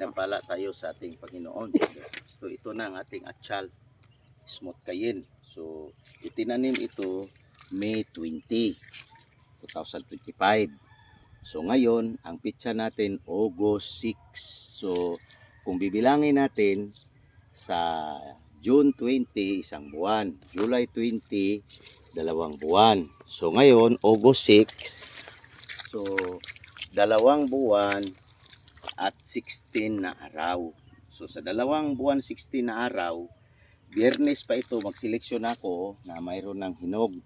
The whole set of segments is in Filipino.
Pinampala tayo sa ating Panginoon. So ito na ang ating atsal, smooth kayin. So itinanim ito May 20, 2025. So ngayon, ang pitsa natin August 6. So kung bibilangin natin sa June 20, isang buwan. July 20, dalawang buwan. So ngayon, August 6. So dalawang buwan at 16 na araw. So sa dalawang buwan 16 na araw, biyernes pa ito magseleksyon ako na mayroon ng hinog.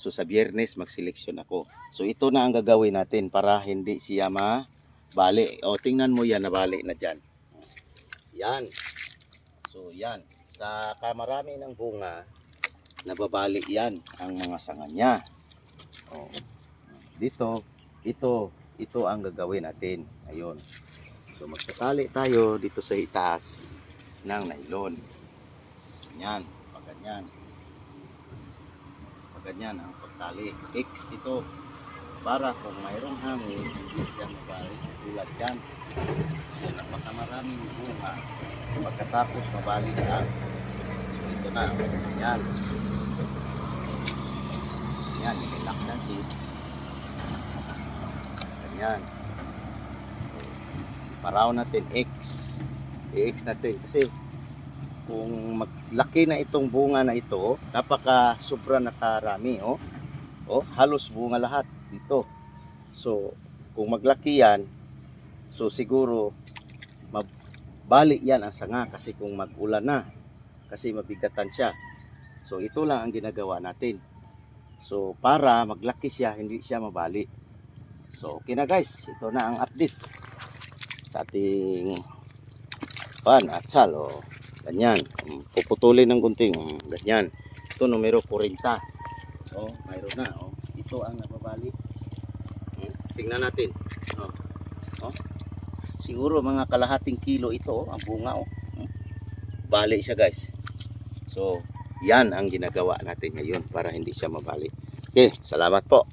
So sa biyernes magseleksyon ako. So ito na ang gagawin natin para hindi siya mabali. O tingnan mo yan, nabali na dyan. Yan. So yan. Sa kamarami ng bunga, nababali yan ang mga sanga niya. O, dito, ito, ito ang gagawin natin. Ayun. So magtatali tayo dito sa itaas ng nylon. Ganyan, pag ganyan. Pag ganyan ang pagtali. X ito para kung mayroong hangin, hindi siya mabalik tulad yan. So napakamaraming bunga. Pagkatapos mabalik lang. So ito na, ganyan. Ganyan, nililak natin. Ganyan paraw natin X. I-X natin kasi kung maglaki na itong bunga na ito, napaka sobra nakarami, oh. Oh, halos bunga lahat dito. So, kung maglaki yan, so siguro mabali yan ang sanga kasi kung mag-ulan na, kasi mabigatan siya. So, ito lang ang ginagawa natin. So, para maglaki siya, hindi siya mabali. So, okay na guys. Ito na ang update sa ating pan atsal o ganyan. Um, puputulin ng gunting ganyan. Ito numero 40 oh mayroon na oh. Ito ang nababali. Hmm, tingnan natin. Oh. Oh. siguro mga kalahating kilo ito oh, ang bunga oh. Hmm. bali siya guys. So yan ang ginagawa natin ngayon para hindi siya mabali. Okay salamat po